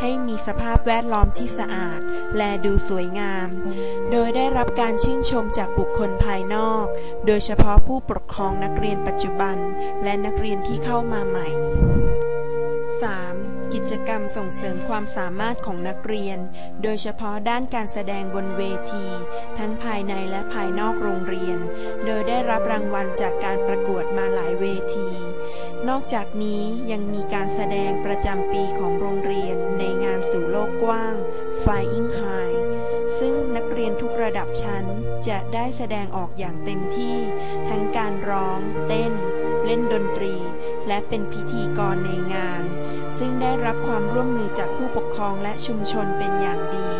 ให้มีสภาพแวดล้อมที่สะอาด และดูสวยงาม โดยได้รับการชื่นชมจากบุคคลภายนอก โดยเฉพาะผู้ปกครองนักเรียนปัจจุบัน และนักเรียนที่เข้ามาใหม่ 3. กิจกรรมส่งเสริมความสามารถของนักเรียน โดยเฉพาะด้านการแสดงบนเวที ทั้งภายในและภายนอกโรงเรียน โดยได้รับรางวัลจากการประกวดมาหลายเวที นอกจากนี้ยังมีการแสดงประจำปีของโรงเรียนในงาน สู่โลกกว้าง Flying High ซึ่งนักเรียนทุกระดับชั้นจะได้แสดงออกอย่างเต็มที่ ทั้งการร้อง เต้น เล่นดนตรี และเป็นพิธีกรในงาน ซึ่งได้รับความร่วมมือจากผู้ปกครองและชุมชนเป็นอย่างดี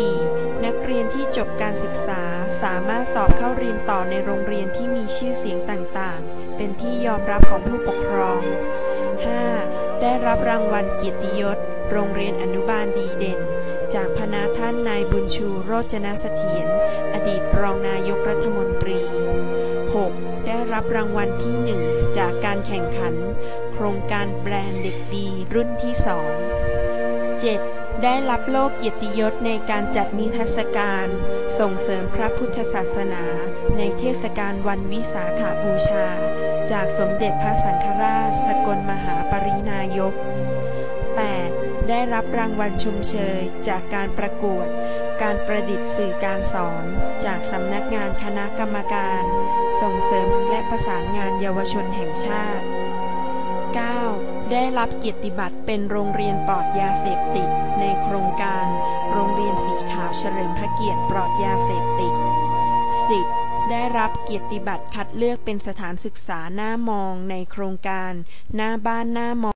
4. นักเรียนที่จบการศึกษาสามารถสอบเข้าเรียนต่อในโรงเรียนที่มีชื่อเสียงต่างๆ เป็นที่ยอมรับของผู้ปกครอง 5. ได้รับรางวัลเกียรติยศ โรงเรียนอนุบาลดีเด่น จากพนาท่านนายบุญชูโรจนเสถียรอดีตรองนายกรัฐมนตรี 6. ได้รับรางวัลที่ 1 จากการแข่งขัน โครงการแบรนด์เด็กดีรุ่นที่ 2 7. ได้รับโลกเกียรติยศในการจัดนิทรรศการ ส่งเสริมพระพุทธศาสนา ในเทศกาลวันวิสาขาบูชา จากสมเด็จพระสังฆราช สกลมหาปรินายก ได้รับรางวัลชมเชย จากการประกวด การประดิษฐ์สื่อการสอน จากสำนักงานคณะกรรมการ ส่งเสริมและประสานงานเยาวชนแห่งชาติ 9. ได้รับเกียรติบัตรเป็นโรงเรียนปลอดยาเสพติด ในโครงการ โรงเรียนสีขาวเฉลิมพระเกียรติปลอดยาเสพติด 10. ได้รับเกียรติบัตรคัดเลือกเป็นสถานศึกษาหน้ามองในโครงการ หน้าบ้านหน้ามอง